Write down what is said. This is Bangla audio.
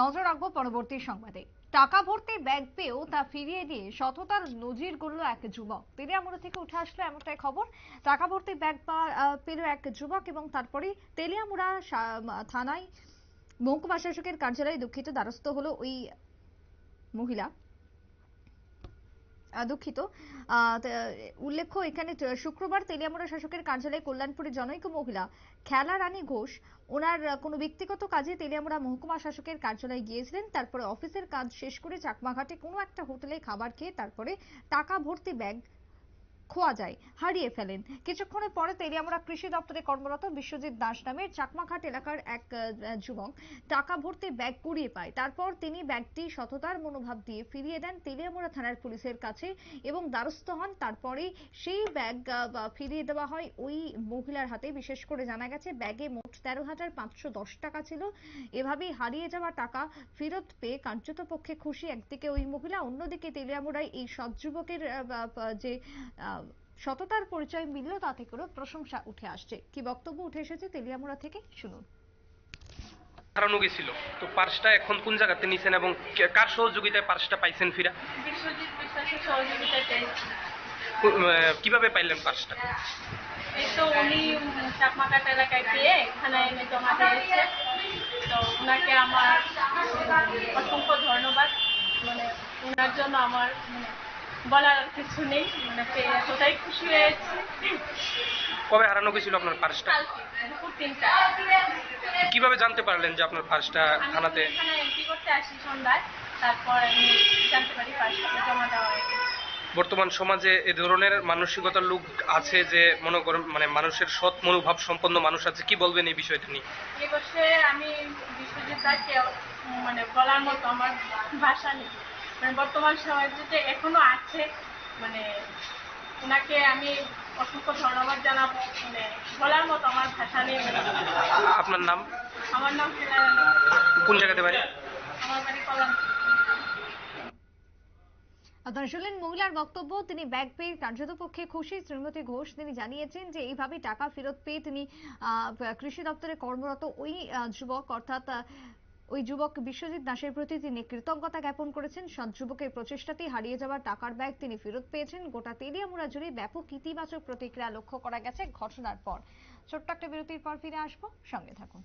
নজর রাখব পরবর্তী সংবাদে। টাকা ভর্তি ব্যাগ পেয়েও তা ফিরিয়ে দিয়ে সততার নজির গড়ল এক যুবক। তেলিয়ামুড়া থেকে উঠে আসলো এমনটাই খবর। টাকা ভর্তি ব্যাগ পেল এক যুবক এবং তারপরে তেলিয়ামুড়া থানায় মহকুমা শাসকের কার্যালয়ে দুঃখিত দ্বারস্থ হলো ওই মহিলা। দুঃখিত। উল্লেখ্য এখানে শুক্রবার তেলিয়ামুড়া শাসকের কার্যালয়ে কল্যাণপুরে জনৈক মহিলা খেলা রানী ঘোষ, ওনার কোনো ব্যক্তিগত কাজে তেলিয়ামুড়া মহকুমা শাসকের কার্যালয়ে গিয়েছিলেন। তারপরে অফিসের কাজ শেষ করে চাকমাঘাটে কোনো একটা হোটেলে খাবার খেয়ে তারপরে টাকা ভর্তি ব্যাগ খোয়া যায়, হারিয়ে ফেলেন। কিছুক্ষণের পরে তেলিয়ামুড়া কৃষি দপ্তরে কর্মরত বিশ্বজিৎ দাস নামের চাকমাঘাট এলাকার এক যুবক টাকা ভর্তি ব্যাগ কুড়িয়ে পায়। তারপর তিনি ব্যাগটি সততার মনোভাব দিয়ে ফিরিয়ে দেন তেলিয়ামুড়া থানার পুলিশের কাছে এবং দ্বারস্থ হন। তারপরে সেই ব্যাগ ফিরিয়ে দেওয়া হয় ওই মহিলার হাতে। বিশেষ করে জানা গেছে, ব্যাগে মোট তেরো হাজার পাঁচশো দশ টাকা ছিল। এভাবেই হারিয়ে যাওয়া টাকা ফেরত পেয়ে কার্যত পক্ষে খুশি একদিকে ওই মহিলা, অন্যদিকে তেলিয়ামুড়ায় এই সৎ যুবকের যে সততার পরিচয় মিলল তাতে করে প্রশংসা উঠে আসছে। কি বক্তব্য উঠে এসেছে তেলিয়ামুড়া থেকে? শুনুন। হারানো গেছিল তো পার্সটা এখন কোন জায়গাতে নিছেন এবং কার সহযোগিতায় পার্সটা পাইছেন ফিরা? কীভাবে পাইলেন পার্সটা? তো উনি চাকমাকাট এলাকায় পেয়ে থানায় এনে জমা দিয়েছে। তো ওনাকে আমার অসংখ্য ধন্যবাদ। মানে ওনার জন্য আমার মানে বলার কিছু নেই মানে পেয়ে এতটাই খুশি হয়েছে। কবে হারানো গেছিল আপনার পার্সটা কালকে দুপুর তিনটা। কীভাবে জানতে পারলেন যে আপনার পার্সটা থানাতে এন্ট্রি করতে আসি সন্ধ্যায় তারপর আমি জানতে পারি পাঁচটাতে জমা দেওয়া হয়ে গেছে। বর্তমান সমাজে এ ধরনের মানসিকতার লোক আছে যে মনে করেন মানে মানুষের সৎ মনোভাব সম্পন্ন মানুষ আছে কি বলবেন এই বিষয়টা নিয়ে? এই আমি বিশ্বজিৎ দাসকে মানে বলার মতো আমার ভাষা নেই। মানে বর্তমান সমাজে এখনও আছে মানে ওনাকে আমি অসংখ্য ধন্যবাদ জানাব মানে বলার মতো আমার ভাষা নেই। আপনার নাম? আমার নাম কোন জায়গাতে বাড়ি? আমার বাড়ি কলম আপনারা শুনলেন মহিলার বক্তব্য তিনি ব্যাগ পেয়ে কার্যত পক্ষে খুশি শ্রীমতী ঘোষ তিনি জানিয়েছেন যে এইভাবে টাকা ফেরত পেয়ে তিনি আহ, কৃষি দপ্তরে কর্মরত ওই আহ, যুবক অর্থাৎ ওই যুবক বিশ্বজিৎ দাসের প্রতি তিনি কৃতজ্ঞতা জ্ঞাপন করেছেন। সৎ যুবকের প্রচেষ্টাতেই হারিয়ে যাওয়া টাকার ব্যাগ তিনি ফেরত পেয়েছেন। গোটা তেলিয়ামুড়া জুড়ে ব্যাপক ইতিবাচক প্রতিক্রিয়া লক্ষ্য করা গেছে ঘটনার পর। ছোট্ট একটা বিরতির পর ফিরে আসব। সঙ্গে থাকুন।